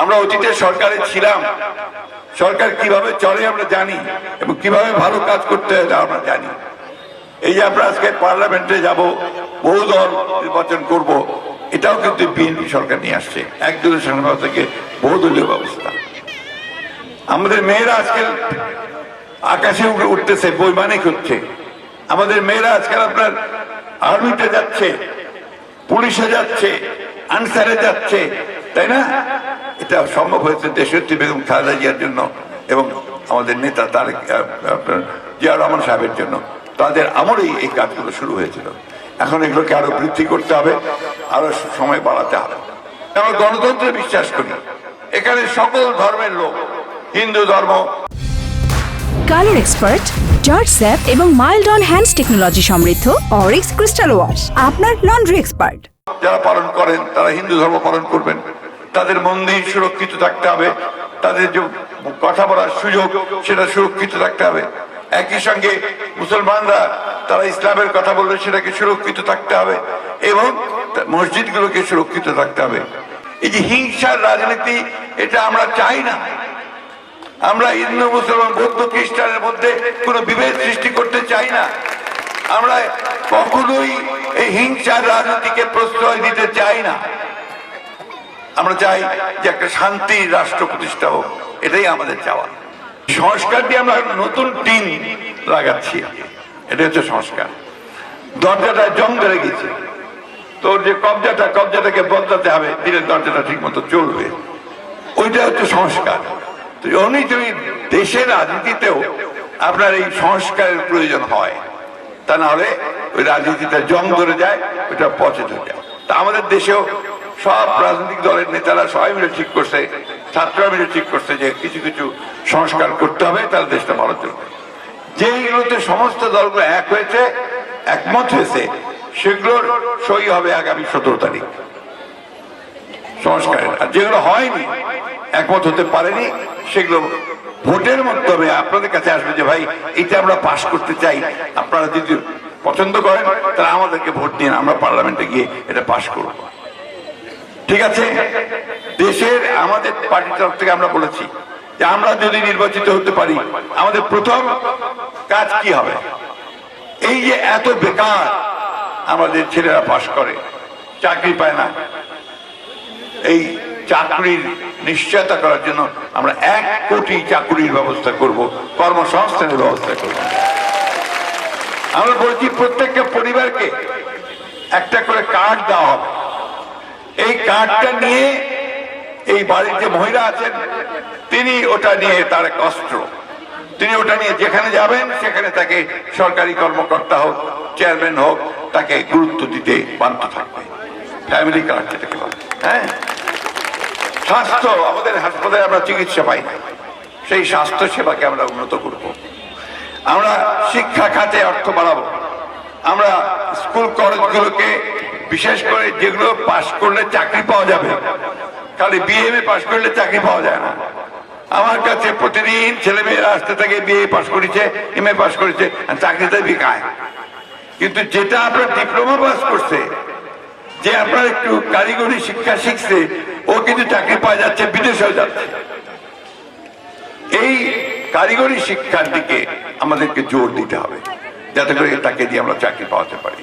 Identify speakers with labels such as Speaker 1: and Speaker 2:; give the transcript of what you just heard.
Speaker 1: আমরা অতীতে সরকারে ছিলাম। সরকার কীভাবে চলে আমরা জানি এবং কীভাবে ভালো কাজ করতে হয় আমরা জানি। এই যে আমরা আজকে পার্লামেন্টে যাব, বহু দল নির্বাচন করব, এটাও কিন্তু বিএনপি সরকার নিয়ে আসছে। একদলীয় সংসদ থেকে বহুদলীয় ব্যবস্থা। আমাদের মেয়েরা আজকাল আকাশে উঠে উঠতেছে, বৈমানিক হচ্ছে। আমাদের মেয়েরা আজকাল আপনার আর্মিতে যাচ্ছে, পুলিশে যাচ্ছে, আনসারে যাচ্ছে, তাই না? এটা সম্ভব হয়েছে দেশত্রী বেগম খালেদা জিয়ার জন্য এবং আমাদের নেতা তারেক আপনার জিয়া রহমান সাহেবের জন্য। তাদের আমলেই এই কাজগুলো শুরু হয়েছিল। এখন এগুলোকে আরও বৃদ্ধি করতে হবে আরও সময় বাড়াতে হবে। আমরা গণতন্ত্রে বিশ্বাস করি এখানে সকল ধর্মের লোক হিন্দু ধর্ম।
Speaker 2: কালার এক্সপার্ট জর্জ স্যাপ এবং মাইল্ড অন হ্যান্ডস টেকনোলজি সমৃদ্ধ অরিক্স ক্রিস্টাল ওয়াশ আপনার লন্ড্রি এক্সপার্ট।
Speaker 1: যারা পালন করেন তারা হিন্দু ধর্ম পালন করবেন। তাদের মন্দির সুরক্ষিত থাকতে হবে। তাদের যে কথা বলার সুযোগ, সেটা সুরক্ষিত থাকতে হবে। একই সঙ্গে মুসলমানরা তারা ইসলামের কথা বললে সেটাকে সুরক্ষিত থাকতে হবে এবং মসজিদগুলোকে সুরক্ষিত থাকতে হবে। এই যে হিংসার রাজনীতি, এটা আমরা চাই না। আমরা হিন্দু, মুসলমান, বৌদ্ধ, খ্রিস্টানের মধ্যে কোনো বিভেদ সৃষ্টি করতে চাই না। আমরা কখনোই এই হিংসার রাজনীতিকে প্রশ্রয় দিতে চাই না। আমরা চাই যে একটা শান্তির রাষ্ট্র প্রতিষ্ঠা হোক। এটাই আমাদের চাওয়া। সংস্কার দিয়ে আমরা নতুন টিন লাগাচ্ছি। এটা হচ্ছে সংস্কার। দরজাটা জং ধরে গেছে তোর যে কবজাটা, কবজাটাকে বদলাতে হবে, দিলে দরজাটা ঠিক মতো চলবে। ওইটা হচ্ছে সংস্কার। তো এমনি তুমি দেশের রাজনীতিতেও আপনার এই সংস্কারের প্রয়োজন হয়, তা না হলে ওই রাজনীতিটা জং ধরে যায়, ওইটা পচে ধরে যায়। তা আমাদের দেশেও সব রাজনৈতিক দলের নেতারা সবাই মিলে ঠিক করছে, ছাত্ররা মিলে ঠিক করছে যে কিছু কিছু সংস্কার করতে হবে, তাহলে দেশটা ভালো চলবে। যেইগুলোতে সমস্ত দলগুলো এক হয়েছে, একমত হয়েছে, সেগুলোর সই হবে আগামী সতেরো তারিখ। সংস্কারের। আর যেগুলো হয়নি, একমত হতে পারেনি, সেগুলো ভোটের মাধ্যমে আপনাদের কাছে আসবে যে, ভাই, এটা আমরা পাশ করতে চাই। আপনারা যদি পছন্দ করেন, তাহলে আমাদেরকে ভোট দিন, আমরা পার্লামেন্টে গিয়ে এটা পাশ করব। ঠিক আছে? দেশের আমাদের পার্টির তরফ থেকে আমরা বলেছি যে আমরা যদি নির্বাচিত হতে পারি, আমাদের প্রথম কাজ কি হবে? এই যে এত বেকার আমাদের ছেলেরা পাশ করে, চাকরি পায় না। এই চাকরির নিশ্চয়তা করার জন্য আমরা এক কোটি চাকরির ব্যবস্থা করব, কর্মসংস্থানের ব্যবস্থা করব। আমরা বলছি প্রত্যেকটা পরিবারকে একটা করে কার্ড দেওয়া হবে। কার্ডটা নিয়ে এই বাড়ির যে মহিলা আছেন। তিনি ওটা নিয়ে তার অস্ত্র তিনি ওটা নিয়ে যেখানে যাবেন, সেখানে তাকে সরকারি কর্মকর্তা হোক, চেয়ারম্যান হোক, তাকে গুরুত্ব দিতে বাধ্য থাকবে। ফ্যামিলি কার্ড যেটাকে বলে। হ্যাঁ? স্বাস্থ্য, আমাদের হাসপাতালে আমরা চিকিৎসা পাই সেই স্বাস্থ্য সেবাকে আমরা উন্নত করব। আমরা শিক্ষা খাতে অর্থ বাড়াবো। আমরা স্কুল কলেজগুলোকে বিশেষ করে যেগুলো পাশ করলে চাকরি পাওয়া যাবে। খালি বিএমএ পাশ করলে চাকরি পাওয়া যায় না। আমার কাছে প্রতিদিন ছেলে মেয়েরা আসতে থাকে বিএ পাশ করেছে এম এ পাশ করেছে চাকরিতে বিকায়। কিন্তু যেটা আপনার ডিপ্লোমা পাস করছে, যে আপনার একটু কারিগরি শিক্ষা শিখছে, ও কিন্তু চাকরি পাওয়া যাচ্ছে বিদেশেও যাচ্ছে। এই কারিগরি শিক্ষার দিকে আমাদেরকে জোর দিতে হবে, যাতে করে তাকে দিয়ে আমরা চাকরি পাওয়াতে পারি।